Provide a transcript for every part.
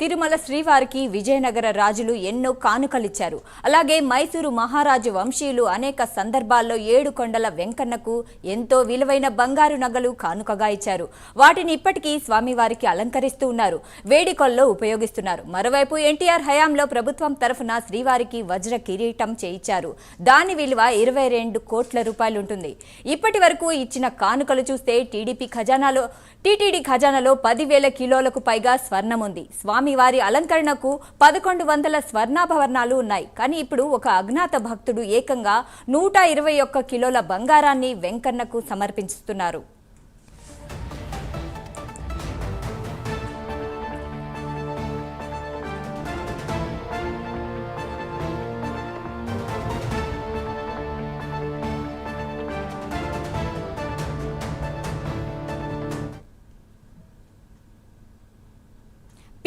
తిరుమల శ్రీవారికి విజయనగర రాజులు ఎన్నో కానుకలిచ్చారు. అలాగే మైసూరు మహారాజు వంశీయులు అనేక సందర్భాల్లో ఏడు కొండల వెంకన్నకు ఎంతో విలువైన బంగారు నగలు కానుకగా ఇచ్చారు. వాటిని ఇప్పటికీ స్వామివారికి అలంకరిస్తూ ఉన్నారు. వేడుకల్లో ఉపయోగిస్తున్నారు. మరోవైపు ఎన్టీఆర్ హయాంలో ప్రభుత్వం తరఫున శ్రీవారికి వజ్ర కిరీటం చేయించారు. దాని విలువ ఇరవై రెండు కోట్ల రూపాయలు ఉంటుంది ఇప్పటి వరకు ఇచ్చిన కానుకలు చూస్తే టీడీపీ ఖజానాలో టీటీడీ ఖజానాలో పదివేల కిలోలకు పైగా స్వర్ణం ఉంది స్వామివారి అలంకరణకు పదకొండు వందల స్వర్ణాభరణాలు ఉన్నాయి. కానీ ఇప్పుడు ఒక అజ్ఞాత భక్తుడు ఏకంగా నూట ఇరవై ఒక్క కిలోల బంగారాన్ని వెంకన్నకు సమర్పిస్తున్నారు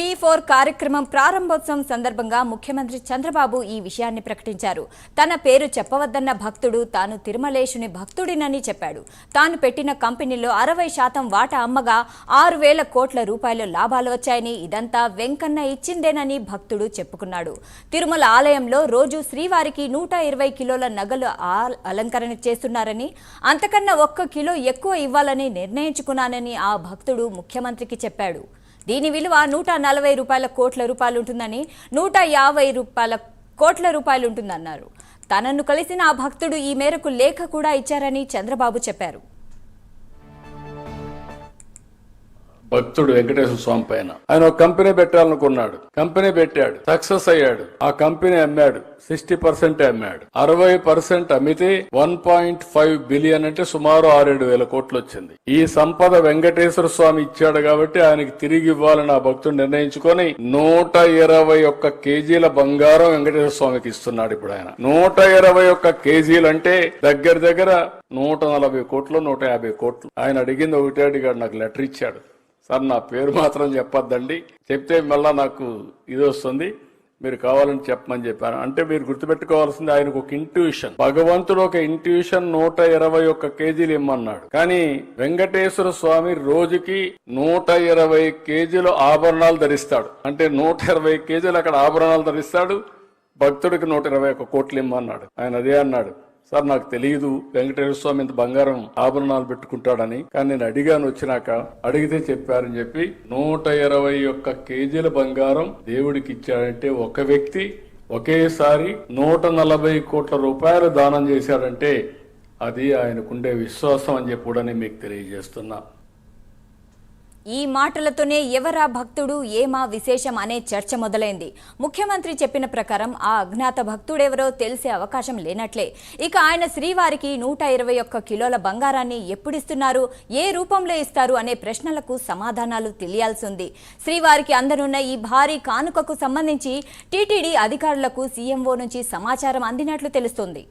పీ ఫోర్ కార్యక్రమం ప్రారంభోత్సవం సందర్భంగా ముఖ్యమంత్రి చంద్రబాబు ఈ విషయాన్ని ప్రకటించారు. తన పేరు చెప్పవద్దన్న భక్తుడు తాను తిరుమలేశుని భక్తుడినని చెప్పాడు. తాను పెట్టిన కంపెనీలో అరవై శాతం వాటా అమ్మగా ఆరు వేల కోట్ల రూపాయల లాభాలు వచ్చాయని ఇదంతా వెంకన్న ఇచ్చిందేనని భక్తుడు చెప్పుకున్నాడు. తిరుమల ఆలయంలో రోజు శ్రీవారికి నూట ఇరవై కిలోల నగలు అలంకరణ చేస్తున్నారని అంతకన్నా ఒక్క కిలో ఎక్కువ ఇవ్వాలని నిర్ణయించుకున్నానని ఆ భక్తుడు ముఖ్యమంత్రికి చెప్పాడు. దీని విలువ నూట నలభై రూపాయల కోట్ల రూపాయలు ఉంటుందని నూట యాభై రూపాయల కోట్ల రూపాయలు ఉంటుందన్నారు తనను కలిసిన ఆ భక్తుడు ఈ మేరకు లేఖ కూడా ఇచ్చారని చంద్రబాబు చెప్పారు. భక్తుడు వెంకటేశ్వర స్వామి పైన. ఆయన ఒక కంపెనీ పెట్టాలనుకున్నాడు కంపెనీ పెట్టాడు. సక్సెస్ అయ్యాడు. ఆ కంపెనీ అమ్మాడు. సిక్స్టీ పర్సెంట్ అమ్మాడు. అరవై పర్సెంట్ అమ్మితే వన్ పాయింట్ ఫైవ్ బిలియన్ అంటే సుమారు ఆరేడు వేల కోట్లు వచ్చింది. ఈ సంపద వెంకటేశ్వర స్వామి ఇచ్చాడు కాబట్టి ఆయనకి తిరిగి ఇవ్వాలని ఆ భక్తుడు నిర్ణయించుకొని నూట ఇరవై ఒక్క కేజీల బంగారం వెంకటేశ్వర స్వామికి ఇస్తున్నాడు ఇప్పుడు ఆయన. నూట ఇరవై ఒక్క కేజీలు అంటే దగ్గర దగ్గర నూట నలభై కోట్లు నూట యాభై కోట్లు. ఆయన అడిగింది ఒకటే అడిగాడు నాకు లెటర్ ఇచ్చాడు. సార్ నా పేరు మాత్రం చెప్పొద్దండి. చెప్తే మళ్ళా నాకు ఇది వస్తుంది. మీరు కావాలని చెప్పమని చెప్పాను. అంటే మీరు గుర్తుపెట్టుకోవాల్సింది ఆయనకు ఒక ఇంట్యూషన్ భగవంతుడు ఒక ఇంట్యూషన్ నూట ఇరవై ఒక్క కేజీలు ఇమ్మన్నాడు. కానీ వెంకటేశ్వర స్వామి రోజుకి నూట ఇరవై కేజీలు ఆభరణాలు ధరిస్తాడు. అంటే నూట ఇరవై కేజీలు అక్కడ ఆభరణాలు ధరిస్తాడు. భక్తుడికి నూట ఇరవై ఒక్క కోట్లు ఇమ్మన్నాడు. ఆయన అదే అన్నాడు. సార్ నాకు తెలియదు వెంకటేశ్వర స్వామి ఇంత బంగారం ఆభరణాలు పెట్టుకుంటాడని. కానీ నేను అడిగాను వచ్చినాక అడిగితే చెప్పారని చెప్పి నూట ఇరవై ఒక్క కేజీల బంగారం దేవుడికి ఇచ్చాడంటే ఒక వ్యక్తి ఒకేసారి నూట నలభై కోట్ల రూపాయలు దానం చేశాడంటే అది ఆయనకుండే విశ్వాసం అని చెప్పి కూడా నేను మీకు తెలియజేస్తున్నా. ఈ మాటలతోనే ఎవరా భక్తుడు ఏమా విశేషం అనే చర్చ మొదలైంది. ముఖ్యమంత్రి చెప్పిన ప్రకారం ఆ అజ్ఞాత భక్తుడెవరో తెలిసే అవకాశం లేనట్లే. ఇక ఆయన శ్రీవారికి నూట ఇరవై ఒక్క కిలోల బంగారాన్ని ఎప్పుడిస్తున్నారు ఏ రూపంలో ఇస్తారు అనే ప్రశ్నలకు సమాధానాలు తెలియాల్సి ఉంది శ్రీవారికి అందనున్న ఈ భారీ కానుకకు సంబంధించి టీటీడీ అధికారులకు సీఎంఓ నుంచి సమాచారం అందినట్లు తెలుస్తోంది.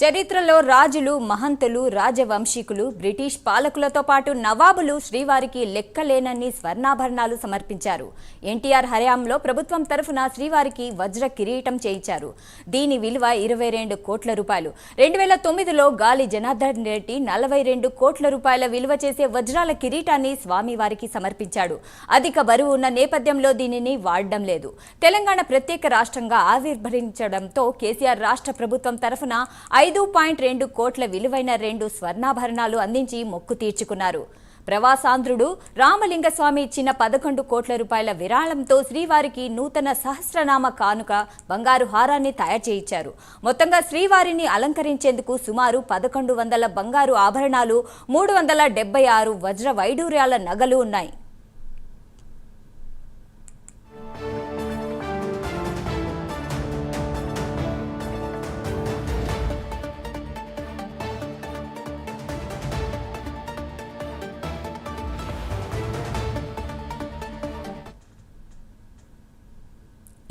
చరిత్రలో రాజులు మహంతులు రాజవంశీకులు బ్రిటిష్ పాలకులతో పాటు నవాబులు శ్రీవారికి లెక్కలేనన్ని స్వర్ణాభరణాలు సమర్పించారు. ఎన్టీఆర్ హయాంలో ప్రభుత్వం తరఫున శ్రీవారికి వజ్ర కిరీటం చేయించారు. దీని విలువ ఇరవై రెండు కోట్ల రూపాయలు. రెండు వేల తొమ్మిదిలో గాలి జనార్దన్ రెడ్డి నలభై రెండు కోట్ల రూపాయల విలువ చేసే వజ్రాల కిరీటాన్ని స్వామివారికి సమర్పించాడు. అధిక బరువు ఉన్న నేపథ్యంలో దీనిని వాడడం లేదు. తెలంగాణ ప్రత్యేక రాష్ట్రంగా ఆవిర్భవించడంతో కేసీఆర్ రాష్ట్ర ప్రభుత్వం తరఫున ఐదు పాయింట్ రెండు కోట్ల విలువైన రెండు స్వర్ణాభరణాలు అందించి మొక్కు తీర్చుకున్నారు. ప్రవాసాంధ్రుడు రామలింగస్వామి ఇచ్చిన పదకొండు కోట్ల రూపాయల విరాళంతో శ్రీవారికి నూతన సహస్రనామ కానుక బంగారు హారాన్ని తయారు చేయించారు. మొత్తంగా శ్రీవారిని అలంకరించేందుకు సుమారు పదకొండు వందల బంగారు ఆభరణాలు మూడు వందల డెబ్బై ఆరు వజ్ర వైడూర్యాల నగలు ఉన్నాయి.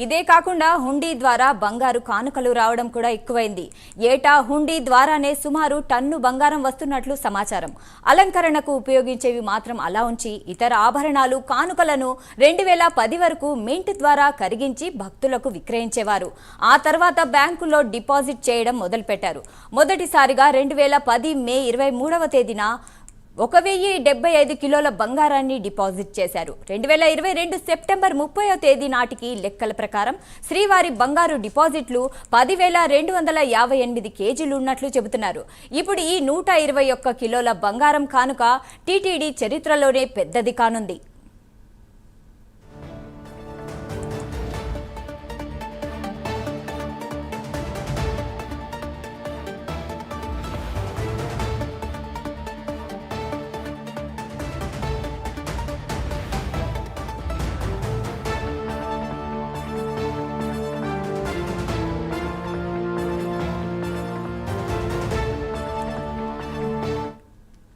ఇదే కాకుండా హుండీ ద్వారా బంగారు కానుకలు రావడం కూడా ఎక్కువైంది. ఏటా హుండీ ద్వారానే సుమారు టన్ను బంగారం వస్తున్నట్లు సమాచారం. అలంకరణకు ఉపయోగించేవి మాత్రం అలా ఉంచి ఇతర ఆభరణాలు కానుకలను రెండు వేల పది వరకు మింట్ ద్వారా కరిగించి భక్తులకు విక్రయించేవారు. ఆ తర్వాత బ్యాంకులో డిపాజిట్ చేయడం మొదలుపెట్టారు. మొదటిసారిగా రెండు వేల పది మే ఇరవై మూడవ తేదీన ఒక వెయ్యి డెబ్బై ఐదు కిలోల బంగారాన్ని డిపాజిట్ చేశారు. రెండు వేల ఇరవై రెండు సెప్టెంబర్ ముప్పయో తేదీ నాటికి లెక్కల ప్రకారం శ్రీవారి బంగారు డిపాజిట్లు పదివేల రెండు వందల యాభై ఎనిమిది కేజీలు ఉన్నట్లు చెబుతున్నారు. ఇప్పుడు ఈ నూట ఇరవై ఒక్క కిలోల బంగారం కానుక టీటీడీ చరిత్రలోనే పెద్దది కానుంది.